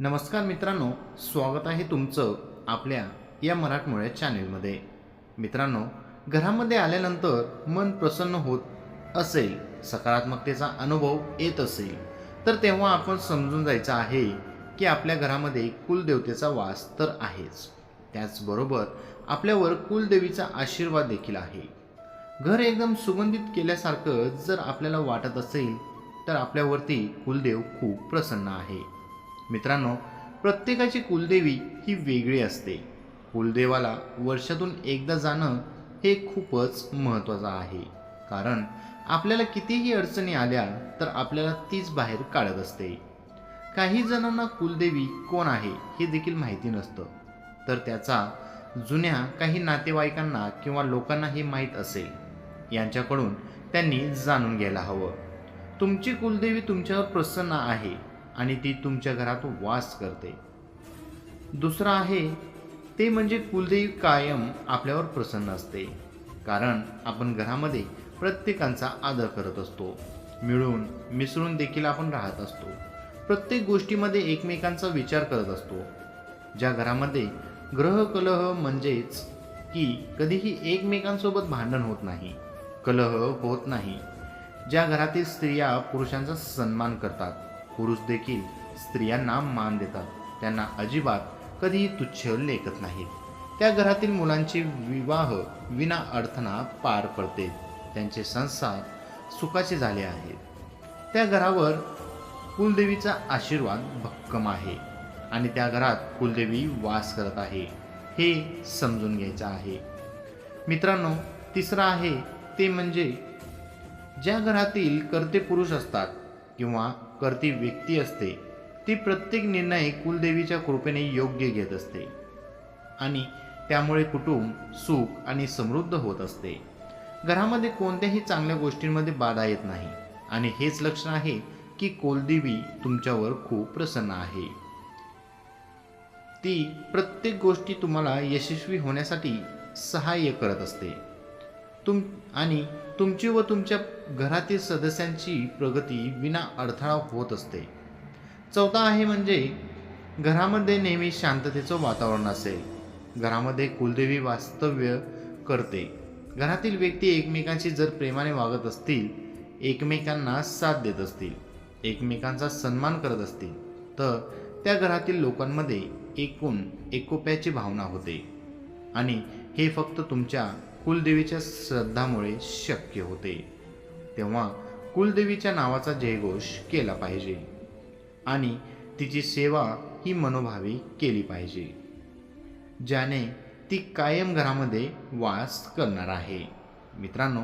नमस्कार मित्रांनो स्वागत आहे तुमचं आपल्या या मराठमोळ्या चॅनेलमध्ये. मित्रांनो घरामध्ये आल्यानंतर मन प्रसन्न होत असेल सकारात्मकतेचा अनुभव येत असेल तर तेव्हा आपण समजून जायचं आहे की आपल्या घरामध्ये कुलदेवतेचा वास तर आहेच. त्याचबरोबर आपल्यावर कुलदेवीचा आशीर्वाद देखील आहे. घर एकदम सुगंधित केल्यासारखं जर आपल्याला वाटत असेल तर आपल्यावरती कुलदेव खूप प्रसन्न आहे. मित्रांनो प्रत्येकाची कुलदेवी ही वेगळी असते. कुलदेवाला वर्षातून एकदा जाणं हे खूपच महत्त्वाचं आहे. कारण आपल्याला कितीही अडचणी आल्या तर आपल्याला तीच बाहेर काढत असते. काही जणांना कुलदेवी कोण आहे हे देखील माहिती नसतं. तर त्याचा जुन्या काही नातेवाईकांना किंवा लोकांना हे माहीत असेल. यांच्याकडून त्यांनी जाणून घ्यायला हवं. तुमची कुलदेवी तुमच्यावर प्रसन्न आहे. आणि ती तुमच्या घरात वास करते. दुसरं आहे ते म्हणजे कुलदेवी कायम आपल्यावर प्रसन्न असते. कारण आपण घरामध्ये प्रत्येकांचा आदर करत असतो. मिळून मिसळून देखील आपण राहत असतो. प्रत्येक गोष्टीमध्ये एकमेकांचा विचार करत असतो. ज्या घरामध्ये ग्रह कलह म्हणजेच की कधीही एकमेकांसोबत भांडण होत नाही कलह होत नाही ज्या घरातील स्त्रिया पुरुषांचा सन्मान करतात. पुरुष देखील स्त्रियांना मान देतात. त्यांना अजिबात कधीही तुच्छ लेखत नाहीत त्या घरातील मुलांचे विवाह विना अडथळा पार पडते. त्यांचे संसार सुखाचे झाले आहेत त्या घरावर कुलदेवीचा आशीर्वाद भक्कम आहे आणि त्या घरात कुलदेवी वास करत आहे. हे समजून घ्यायचं आहे. मित्रांनो तिसरं आहे ते म्हणजे ज्या घरातील कर्ते पुरुष असतात किंवा कर्ती व्यक्ती असते ती प्रत्येक निर्णय कुलदेवीच्या कृपेने योग्य घेत असते. आणि त्यामुळे कुटुंब सुख आणि समृद्ध होत असते. घरामध्ये कोणत्याही चांगल्या गोष्टींमध्ये बाधा येत नाही. आणि हेच लक्षण आहे की कुलदेवी तुमच्यावर खूप प्रसन्न आहे. ती प्रत्येक गोष्टी तुम्हाला यशस्वी होण्यासाठी सहाय्य करत असते. तुम आणि तुमची व तुमच्या घरातील सदस्यांची प्रगती विना अडथळा होत असते. चौथा आहे म्हणजे घरामध्ये नेहमी शांततेचं वातावरण असेल घरामध्ये कुलदेवी वास्तव्य करते. घरातील व्यक्ती एकमेकांशी जर प्रेमाने वागत असतील एकमेकांना साथ देत असतील एकमेकांचा सन्मान करत असतील तर त्या घरातील लोकांमध्ये एकूण एकोप्याची भावना होते. आणि हे फक्त तुमच्या कुलदेवीच्या श्रद्धामुळे शक्य होते. तेव्हा कुलदेवीच्या नावाचा जयघोष केला पाहिजे आणि तिची सेवा ही मनोभावी केली पाहिजे ज्याने ती कायम घरामध्ये वास करणार आहे. मित्रांनो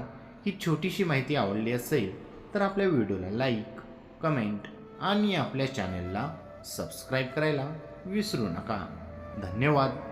ही छोटीशी माहिती आवडली असेल तर आपल्या व्हिडिओला लाईक कमेंट आणि आपल्या चॅनेलला सबस्क्राईब करायला विसरू नका. धन्यवाद.